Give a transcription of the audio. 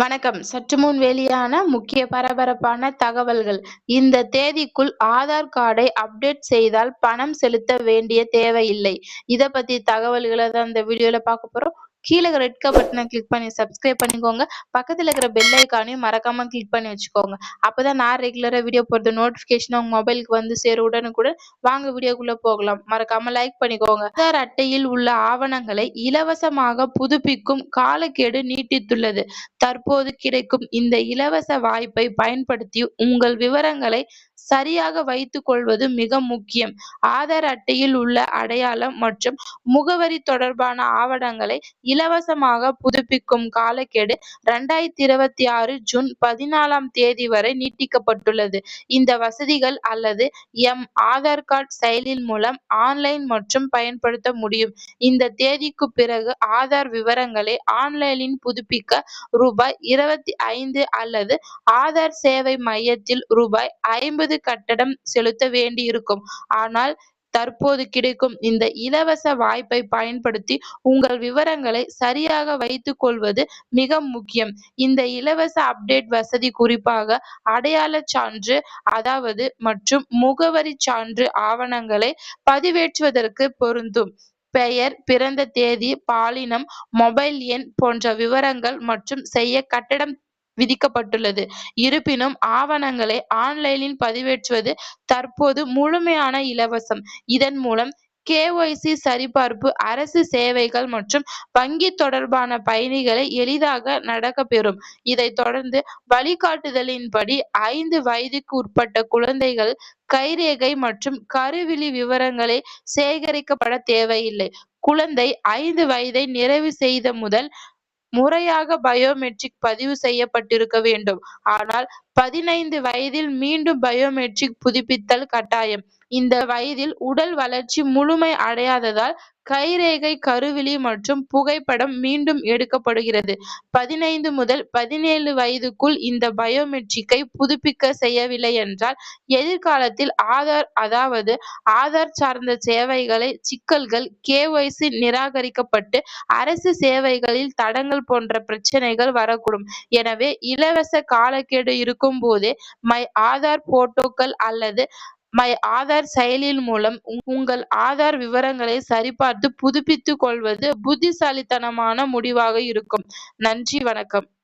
வணக்கம். சற்று முன் வெளியான முக்கிய பரபரப்பான தகவல்கள். இந்த தேதிக்குள் ஆதார் கார்டை அப்டேட் செய்தால் பணம் செலுத்த வேண்டிய தேவையில்லை. இத பத்தி தகவல்களை தான் இந்த வீடியோல பார்க்க போறோம். கீழே ரெட் கலர் பட்டனை கிளிக் பண்ணி சப்ஸ்கிரைப் பண்ணிக்கோங்க. பக்கத்துல இருக்கிற பெல் ஐக்கானையும் மறக்காம கிளிக் பண்ணி வச்சுக்கோங்க. அப்பதான் நான் ரெகுலரா வீடியோ போடுறது நோட்டிஃபிகேஷனாக உங்க மொபைலுக்கு வந்து சேர உடனுக்குடன் வாங்க வீடியோக்குள்ள போகலாம். மறக்காம லைக் பண்ணிக்கோங்க. ஆதார் அட்டையில் உள்ள ஆவணங்களை இலவசமாக புதுப்பிக்கும் காலக்கெடு நீட்டித்துள்ளது. தற்போது கிடைக்கும் இந்த இலவச வாய்ப்பை பயன்படுத்தி உங்கள் விவரங்களை சரியாக வைத்துக் கொள்வது மிக முக்கியம். ஆதார் அட்டையில் உள்ள அடையாளம் மற்றும் முகவரி தொடர்பான ஆவணங்களை இலவசமாக புதுப்பிக்கும் காலக்கெடு இரண்டாயிரத்தி இருபத்தி ஆறு ஜூன் பதினாலாம் தேதி வரை நீட்டிக்கப்பட்டுள்ளது. இந்த வசதிகள் அல்லது எம் ஆதார் கார்டு செயலின் மூலம் ஆன்லைன் மற்றும் பயன்படுத்த முடியும். இந்த தேதிக்கு பிறகு ஆதார் விவரங்களை ஆன்லைனில் புதுப்பிக்க ரூபாய் இருபத்தி ஐந்து அல்லது ஆதார் சேவை மையத்தில் ரூபாய் ஐம்பது கட்டணம் செலுத்த வேண்டியிருக்கும். ஆனால் தற்போது கிடைக்கும் இந்த இலவச வாய்ப்பை பயன்படுத்தி உங்கள் விவரங்களை சரியாக வைத்துக் கொள்வது மிக முக்கியம். இந்த இலவச அப்டேட் வசதி குறிப்பாக அடையாள சான்று அதாவது மற்றும் முகவரி சான்று ஆவணங்களை பதிவேற்றுவதற்கு பொருந்தும். பெயர் பிறந்த தேதி பாலினம் மொபைல் எண் போன்ற விவரங்கள் மற்றும் செய்ய கட்டணம் விதிக்கப்பட்டுள்ளது. இருப்பினும் ஆவணங்களை ஆன்லைனில் பதிவேற்றுவது தற்போது முழுமையான இலவசம். இதன் மூலம் கேஒய்சி சரிபார்ப்பு அரசு சேவைகள் மற்றும் வங்கி தொடர்பான பயணிகளை எளிதாக நடக்கப்பெறும். இதைத் தொடர்ந்து வழிகாட்டுதலின்படி ஐந்து வயதுக்கு உட்பட்ட குழந்தைகள் கைரேகை மற்றும் கருவிழி விவரங்களை சேகரிக்கப்பட தேவையில்லை. குழந்தை ஐந்து வயதை நிறைவு செய்த முதல் முறையாக பயோமெட்ரிக் பதிவு செய்யப்பட்டிருக்க வேண்டும். ஆனால் பதினைந்து வயதில் மீண்டும் பயோமெட்ரிக் புதுப்பித்தல் கட்டாயம். இந்த வயதில் உடல் வளர்ச்சி முழுமை அடையாததால் கைரேகை கருவிழி மற்றும் புகைப்படம் மீண்டும் எடுக்கப்படுகிறது. பதினைந்து முதல் பதினேழு வயதுக்குள் இந்த பயோமெட்ரிக்கை புதுப்பிக்க செய்யவில்லை என்றால் எதிர்காலத்தில் ஆதார் அதாவது ஆதார் சார்ந்த சேவைகளை சிக்கல்கள் கேஒய்சி நிராகரிக்கப்பட்டு அரசு சேவைகளில் தடங்கல் போன்ற பிரச்சனைகள் வரக்கூடும். எனவே இலவச காலக்கெடு இருக்கும் போதே மை ஆதார் போட்டோக்கள் அல்லது மை ஆதார் செயலியின் மூலம் உங்கள் ஆதார் விவரங்களை சரிபார்த்து புதுப்பித்துக் கொள்வது புத்திசாலித்தனமான முடிவாக இருக்கும். நன்றி வணக்கம்.